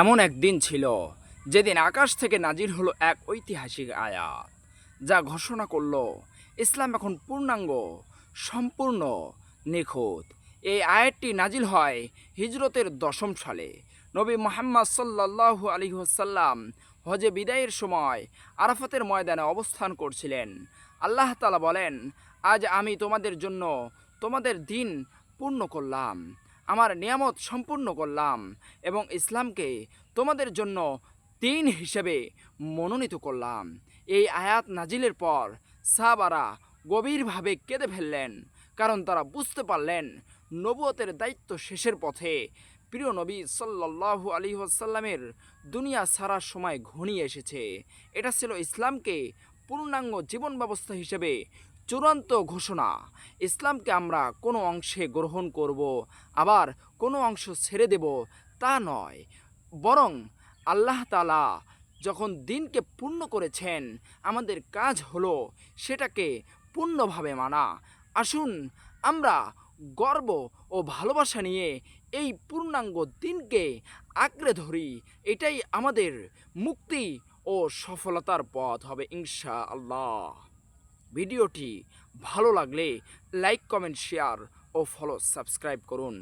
এমন একদিন ছিল, যেদিন আকাশ থেকে নাজির হলো এক ঐতিহাসিক আয়াত, যা ঘোষণা করল, ইসলাম এখন পূর্ণাঙ্গ, সম্পূর্ণ নিখুঁত। এই আয়াতটি নাজিল হয় হিজরতের দশম সালে। নবী মোহাম্মদ সাল্লাল্লাহু আলী ওসাল্লাম হজে বিদায়ের সময় আরাফাতের ময়দানে অবস্থান করছিলেন। আল্লাহ তালা বলেন, আজ আমি তোমাদের জন্য তোমাদের দিন পূর্ণ করলাম। আমার নিয়ামত সম্পূর্ণ করলাম এবং ইসলামকে তোমাদের জন্য দিন হিসেবে মনোনীত করলাম। এই আয়াত নাজিলের পর সাহাবারা গভীরভাবে কেঁদে ফেললেন, কারণ তারা বুঝতে পারলেন নবুয়তের দায়িত্ব শেষের পথে। প্রিয় নবী সাল্লাল্লাহু আলী আসাল্লামের দুনিয়া সারা সময় ঘনিয়ে এসেছে। এটা ছিল ইসলামকে পূর্ণাঙ্গ জীবন ব্যবস্থা হিসেবে চূড়ান্ত ঘোষণা। ইসলামকে আমরা কোনো অংশে গ্রহণ করব, আবার কোনো অংশ ছেড়ে দেব তা নয়। বরং আল্লাহ তালা যখন দিনকে পূর্ণ করেছেন, আমাদের কাজ হলো সেটাকে পূর্ণভাবে মানা। আসুন আমরা গর্ব ও ভালোবাসা নিয়ে এই পূর্ণাঙ্গ দিনকে আঁকড়ে ধরি। এটাই আমাদের মুক্তি ও সফলতার পথ হবে ইনশা আল্লাহ ভিডিওটি ভালো লাগলে লাইক, কমেন্ট, শেয়ার ও ফলো সাবস্ক্রাইব করুন।